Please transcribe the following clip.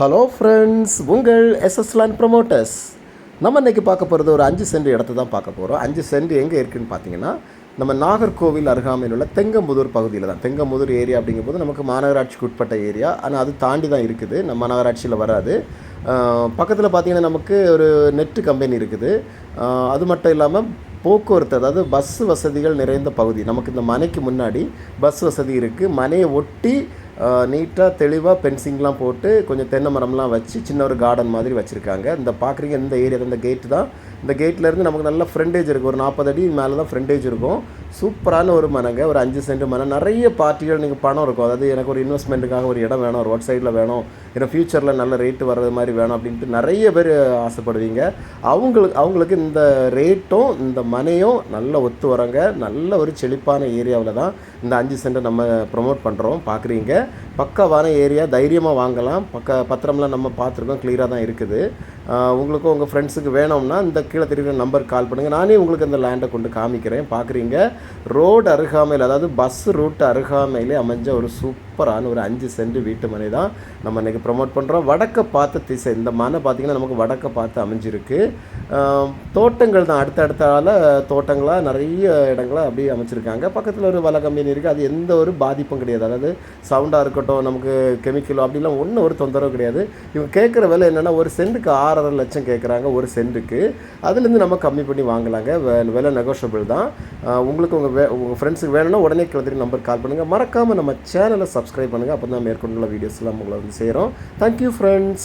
Hello friends உங்கள் எஸ்எஸ்லான் promoters promoters நம்ம இன்றைக்கி பார்க்க போகிறது ஒரு அஞ்சு சென்ட் இடத்த தான் பார்க்க போகிறோம் அஞ்சு சென்ட் எங்கே இருக்குதுன்னு பார்த்தீங்கன்னா நம்ம நாகர்கோவில் அருகாமையில் உள்ள தெங்கமுதூர் பகுதியில் தான். தெங்கமுதூர் ஏரியா அப்படிங்கும்போது நமக்கு மாநகராட்சிக்கு உட்பட்ட ஏரியா. ஆனால் அது தாண்டி தான் இருக்குது. நம்ம மாநகராட்சியில் வராது. பக்கத்தில் பார்த்திங்கன்னா நமக்கு ஒரு நெட்டு கம்பெனி இருக்குது. அது மட்டும் இல்லாமல் போக்குவரத்து அதாவது பஸ் வசதிகள் நிறைந்த பகுதி. நமக்கு இந்த மனைக்கு முன்னாடி பஸ் வசதி இருக்குது மனையை ஒட்டி நீட்டாக தெளிவாக பென்சிங்லாம் போட்டு கொஞ்சம் தென்னை மரம்லாம் வச்சு சின்ன ஒரு கார்டன் மாதிரி வச்சுருக்காங்க. இந்த பார்க்குறீங்க இந்த ஏரியா இந்த கேட்டு தான். இந்த கேட்லேருந்து நமக்கு நல்ல ஃப்ரெண்டேஜ் இருக்குது ஒரு நாற்பது அடி மேலே தான் ஃப்ரெண்டேஜ் இருக்கும். சூப்பரான ஒரு மனங்க. ஒரு அஞ்சு சென்ட் மனம் நிறைய பார்ட்டிகள் நீங்கள் பணம் இருக்கும். அதாவது எனக்கு ஒரு இன்வெஸ்ட்மெண்ட்டுக்காக ஒரு இடம் வேணும் ரோட் சைடில் வேணும் ஏன்னா ஃப்யூச்சரில் நல்ல ரேட்டு வர்றது மாதிரி வேணும் அப்படின்ட்டு நிறைய பேர் ஆசைப்படுவீங்க. அவங்களுக்கு அவங்களுக்கு இந்த ரேட்டும் இந்த மனையும் நல்ல ஒத்து வரங்க நல்ல ஒரு செழிப்பான ஏரியாவில் தான் இந்த அஞ்சு சென்ட்டை நம்ம ப்ரொமோட் பண்ணுறோம் பார்க்குறீங்க. பக்கவான ஏரியா தைரியமாக வாங்கலாம். பக்க பத்திரம்லாம் நம்ம பார்த்துருக்கோம். கிளியராக தான் இருக்குது. உங்களுக்கும் உங்கள் ஃப்ரெண்ட்ஸுக்கு வேணும்னா இந்த கீழே தெரியுற நம்பருக்கு கால் பண்ணுங்கள் நானே உங்களுக்கு இந்த லேண்டை கொண்டு காமிக்கிறேன். பார்க்குறீங்க. ரோடு அருகாமையில் அதாவது பஸ் ரூட் அருகாமையிலே அமைஞ்ச ஒரு சூப்பரான ஒரு அஞ்சு சென்ட் வீட்டு மனை தான் நம்ம இன்றைக்கி ப்ரொமோட் பண்ணுறோம் வடக்க பார்த்த திசை இந்த மனை பார்த்திங்கன்னா நமக்கு வடக்க பார்த்து அமைஞ்சிருக்கு. தோட்டங்கள் தான் அடுத்த அடுத்தால தோட்டங்களாக நிறைய இடங்களாக அப்படியே அமைச்சிருக்காங்க. பக்கத்தில் ஒரு வலை கம்பெனி இருக்குது அது எந்த ஒரு பாதிப்பும் கிடையாது. அதாவது சவுண்டாக இருக்கட்டும் நமக்கு கெமிக்கலோ அப்படிலாம் ஒன்றும் ஒரு தொந்தரவு கிடையாது. இவங்க கேட்குற விலை என்னென்னா ஒரு சென்ட்டுக்கு ஆறரை லட்சம் கேட்குறாங்க ஒரு சென்ட்டுக்கு அதுலேருந்து நம்ம கம்மி பண்ணி வாங்கலாங்க. விலை நெகோஷியபிள் தான். உங்களுக்கு உங்கள் வே உங்கள் ஃப்ரெண்ட்ஸுக்கு வேணும்னா உடனே கிளம்பி நம்பர் கால் பண்ணுங்கள் மறக்காமல் நம்ம சேனலை சப்ஸ்கிரைப் பண்ணுங்கள் அப்போ தான் மேற்கொண்டுள்ள வீடியோஸ்லாம் உங்களை வந்து சேரும். Thank you friends